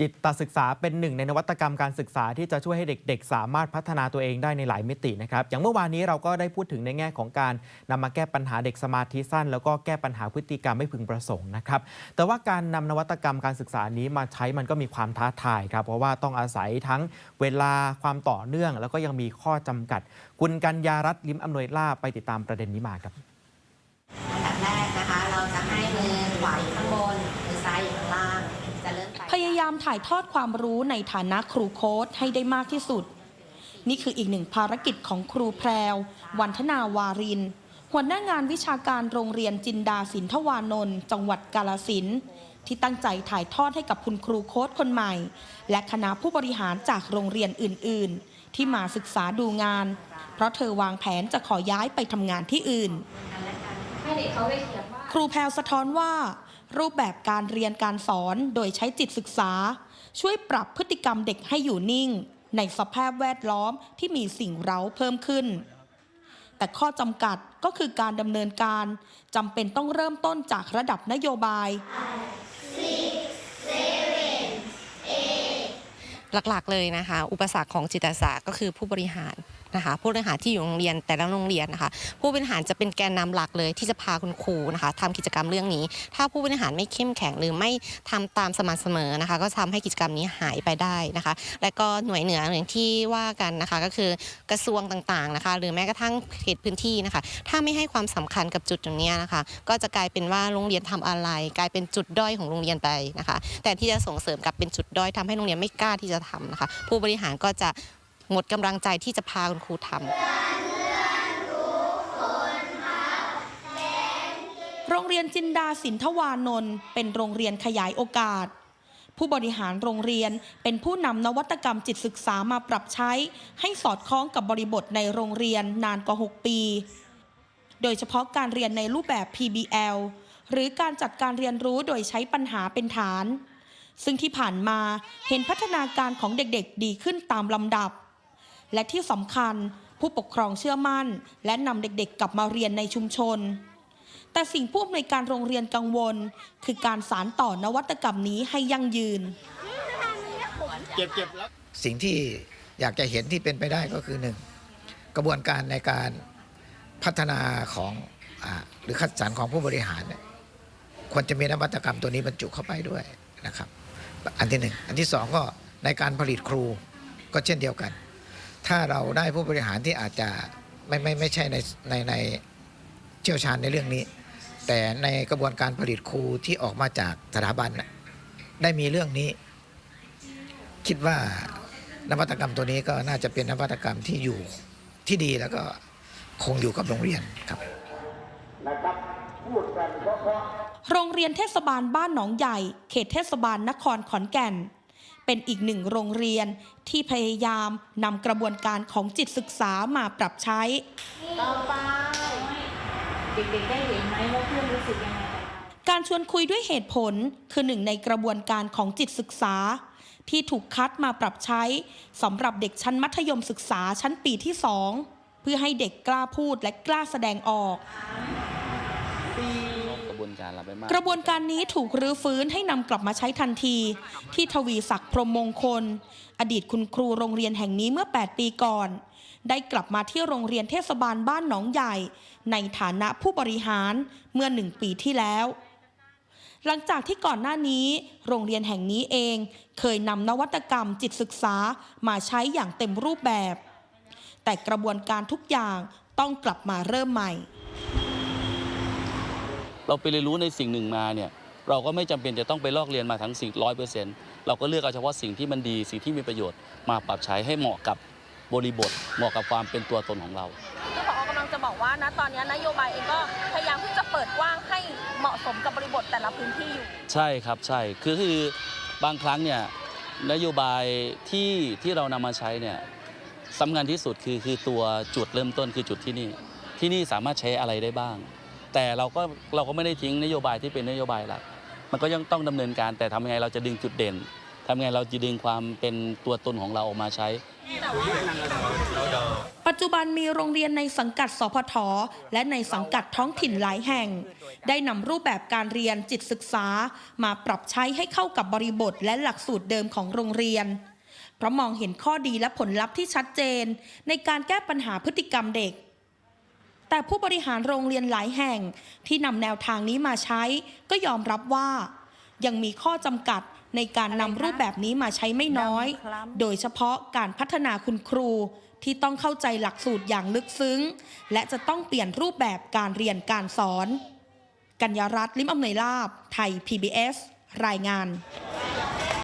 จิตตศึกษาเป็นหนึ่งในนวัตกรรมการศึกษาที่จะช่วยให้เด็ก ๆ สามารถพัฒนาตัวเองได้ในหลายมิตินะครับ อย่างเมื่อวานนี้เราก็ได้พูดถึงในแง่ของการนำมาแก้ปัญหาเด็กสมาธิสั้น แล้วก็แก้ปัญหาพฤติกรรมไม่พึงประสงค์นะครับ แต่ว่าการนำนวัตกรรมการศึกษานี้มาใช้มันก็มีความท้าทายครับ เพราะว่าต้องอาศัยทั้งเวลาความต่อเนื่อง แล้วก็ยังมีข้อจำกัด คุณกัญญารัตน์ลิมอำนวยลาไปติดตามประเด็นนี้มาครับอันดับแรกนะคะ เราจะให้มือขวาอยู่ข้างายามถ่ายทอดความรู้ในฐานะครูโค้ดให้ได้มากที่สุด นี่คืออีกหนึ่งภารกิจของครูแพรว วันธนาวาริน หัวหน้างานวิชาการโรงเรียนจินดาสินทวานนท์จังหวัดกาลสินธุ์ที่ตั้งใจถ่ายทอดให้กับคุณครูโค้ดคนใหม่ และคณะผู้บริหารจากโรงเรียนอื่น ๆ ที่มาศึกษาดูงาน เพราะเธอวางแผนจะขอย้ายไปทำงานที่อื่น ครูแพรวสะท้อนว่า รูปแบบการเรียนการสอนโดยใช้จิตศึกษา ช่วยปรับพฤติกรรมเด็กให้อยู่นิ่ง ในสภาพแวดล้อมที่มีสิ่งเร้าเพิ่มขึ้น แต่ข้อจำกัดก็คือการดำเนินการจำเป็นต้องเริ่มต้นจากระดับนโยบายหลักๆเลยนะคะ อุปสรรคของจิตอาสาก็คือผู้บริหาร นะคะผู้บริหารที่อยู่โรงเรียนแต่ละโรงเรียนนะคะ ผู้บริหารจะเป็นแกนนำหลักเลยที่จะพาคุณครูนะคะทำกิจกรรมเรื่องนี้ ถ้าผู้บริหารไม่เข้มแข็งหรือไม่ทำตามสม่ำเสมอนะคะ ก็ทำให้กิจกรรมนี้หายไปได้นะคะ และก็หน่วยเหนืออย่างที่ว่ากันนะคะ ก็คือกระทรวงต่างๆนะคะ หรือแม้กระทั่งเขตพื้นที่นะคะ ถ้าไม่ให้ความสำคัญกับจุดตรงนี้นะคะ ก็จะกลายเป็นว่าโรงเรียนทำอะไร กลายเป็นจุดด้อยของโรงเรียนไปนะคะ แต่ที่จะส่งเสริมกลับเป็นจุดด้อยทำให้โรงเรียนไม่กล้าที่จะทำนะคะ ผู้บริหารก็จะ หมดกำลังใจที่จะพาคุณครูทำโรงเรียนจินดาสินทวานนท์เป็นโรงเรียนขยายโอกาส ผู้บริหารโรงเรียนเป็นผู้นำนวัตกรรมจิตศึกษามาปรับใช้ ให้สอดคล้องกับบริบทในโรงเรียนนานกว่า 6 ปี โดยเฉพาะการเรียนในรูปแบบ PBL หรือการจัดการเรียนรู้โดยใช้ปัญหาเป็นฐาน ซึ่งที่ผ่านมาเห็นพัฒนาการของเด็กๆ ดีขึ้นตามลำดับ และที่สำคัญผู้ปกครองเชื่อมั่น และนำเด็กๆ กลับมาเรียนในชุมชน แต่สิ่งผู้อำนวยการโรงเรียนกังวล คือการสารต่อนวัตกรรมนี้ให้ยั่งยืน สิ่งที่อยากจะเห็นที่เป็นไปได้ก็คือหนึ่งกระบวนการในการพัฒนาของอาหรือคัดสรรของผู้บริหารเนี่ยควรจะมีนวัตกรรมตัวนี้บรรจุเข้าไปด้วยนะครับ อันที่หนึ่งอันที่สองก็ในการผลิตครูก็เช่นเดียวกัน ถ้าเราได้ผู้บริหารที่อาจจะไม่ไม่ไม่ใช่ในในในเชี่ยวชาญในเรื่องนี้ แต่ในกระบวนการผลิตครูที่ออกมาจากสถาบันน่ะได้มีเรื่องนี้ คิดว่านวัตกรรมตัวนี้ก็น่าจะเป็นนวัตกรรมที่อยู่ที่ดีแล้วก็คงอยู่กับโรงเรียนครับโรงเรียนเทศบาลบ้านหนองใหญ่ เขตเทศบาลนครขอนแก่น เป็นอีกหนึ่งโรงเรียนที่พยายามนำกระบวนการของจิตศึกษามาปรับใช้ ต่อไป เด็กๆได้เห็นไหมว่าเพื่อนรู้สึกยังไงการชวนคุยด้วยเหตุผลคือหนึ่งในกระบวนการของจิตศึกษา ที่ถูกคัดมาปรับใช้สำหรับเด็กชั้นมัธยมศึกษาชั้นปีที่สองเพื่อให้เด็กกล้าพูดและกล้าแสดงออกกระบวน กระบวนการนี้ถูกรื้อฟื้นให้นำกลับมาใช้ทันที ที่ทวีศักดิ์พรมมงคล อดีตคุณครูโรงเรียนแห่งนี้เมื่อ 8 ปีก่อน ได้กลับมาที่โรงเรียนเทศบาลบ้านหนองใหญ่ ในฐานะผู้บริหารเมื่อหนึ่งปีที่แล้วหลังจากที่ก่อนหน้านี้ โรงเรียนแห่งนี้เองเคยนำนวัตกรรมจิตศึกษามาใช้อย่างเต็มรูปแบบ แต่กระบวนการทุกอย่างต้องกลับมาเริ่มใหม่ เราไปเรียนรู้ในสิ่งหนึ่งมาเนี่ยเราก็ไม่จำเป็นจะต้องไปลอกเรียนมาทั้งสิ่งร้อยเปอร์เซ็นต์เราก็เลือกเอาเฉพาะสิ่งที่มันดีสิ่งที่มีประโยชน์มาปรับใช้ให้เหมาะกับบริบท เหมาะกับความเป็นตัวตนของเราที่ผอกำลังจะบอกว่านะตอนนี้นโยบายเองก็พยายามที่จะเปิดกว้างให้เหมาะสมกับบริบทแต่ละพื้นที่อยู่ ใช่ครับใช่คือคือบางครั้งเนี่ยนโยบายที่ที่เรานำมาใช้เนี่ยสำคัญที่สุดคือคือตัวจุดเริ่มต้นคือจุดที่นี่ ที่นี่สามารถใช้อะไรได้บ้าง แต่เราก็เราก็ไม่ได้ทิ้งนโยบายที่เป็นนโยบายหลัก มันก็ยังต้องดำเนินการ แต่ทำยังไงเราจะดึงจุดเด่นทำยังไงเราจะดึงความเป็นตัวตนของเราออกมาใช้ ปัจจุบันมีโรงเรียนในสังกัดสพท และในสังกัดท้องถิ่นหลายแห่ง ได้นำรูปแบบการเรียนจิตศึกษา มาปรับใช้ให้เข้ากับบริบทและหลักสูตรเดิมของโรงเรียนเพราะมองเห็นข้อดีและผลลัพธ์ที่ชัดเจน ในการแก้ปัญหาพฤติกรรมเด็ก แต่ผู้บริหารโรงเรียนหลายแห่งที่นำแนวทางนี้มาใช้ ก็ยอมรับว่า ยังมีข้อจำกัดในการนำรูปแบบนี้มาใช้ไม่น้อย โดยเฉพาะการพัฒนาคุณครูที่ต้องเข้าใจหลักสูตรอย่างลึกซึ้ง และจะต้องเปลี่ยนรูปแบบการเรียนการสอน กัญญารัตน์ลิมอำนวยลาบ ไทย PBS รายงาน